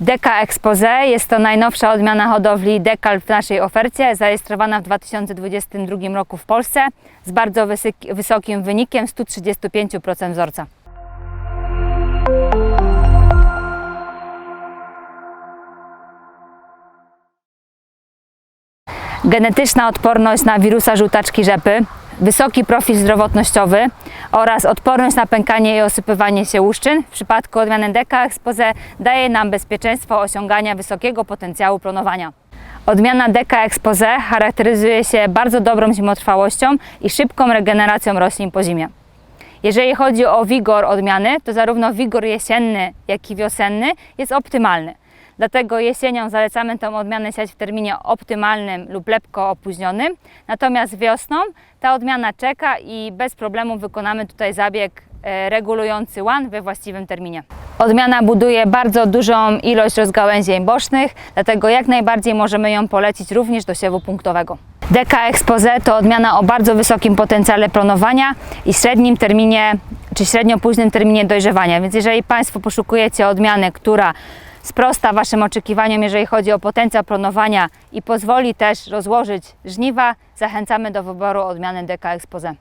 Deka Expose jest to najnowsza odmiana hodowli dekal w naszej ofercie, zarejestrowana w 2022 roku w Polsce z bardzo wysokim wynikiem 135% wzorca. Genetyczna odporność na wirusa żółtaczki rzepy, wysoki profil zdrowotnościowy oraz odporność na pękanie i osypywanie się łuszczyn w przypadku odmiany Deka Expose daje nam bezpieczeństwo osiągania wysokiego potencjału plonowania. Odmiana Deka Expose charakteryzuje się bardzo dobrą zimotrwałością i szybką regeneracją roślin po zimie. Jeżeli chodzi o wigor odmiany, to zarówno wigor jesienny, jak i wiosenny jest optymalny. Dlatego jesienią zalecamy tę odmianę siać w terminie optymalnym lub lekko opóźnionym. Natomiast wiosną ta odmiana czeka i bez problemu wykonamy tutaj zabieg e, regulujący łan we właściwym terminie. Odmiana buduje bardzo dużą ilość rozgałęzień bocznych, dlatego jak najbardziej możemy ją polecić również do siewu punktowego. Deka Expose to odmiana o bardzo wysokim potencjale plonowania i średnim terminie, czy średnio późnym terminie dojrzewania. Więc jeżeli Państwo poszukujecie odmiany, która sprosta Waszym oczekiwaniom, jeżeli chodzi o potencjał plonowania i pozwoli też rozłożyć żniwa, zachęcamy do wyboru odmiany Deka Expose.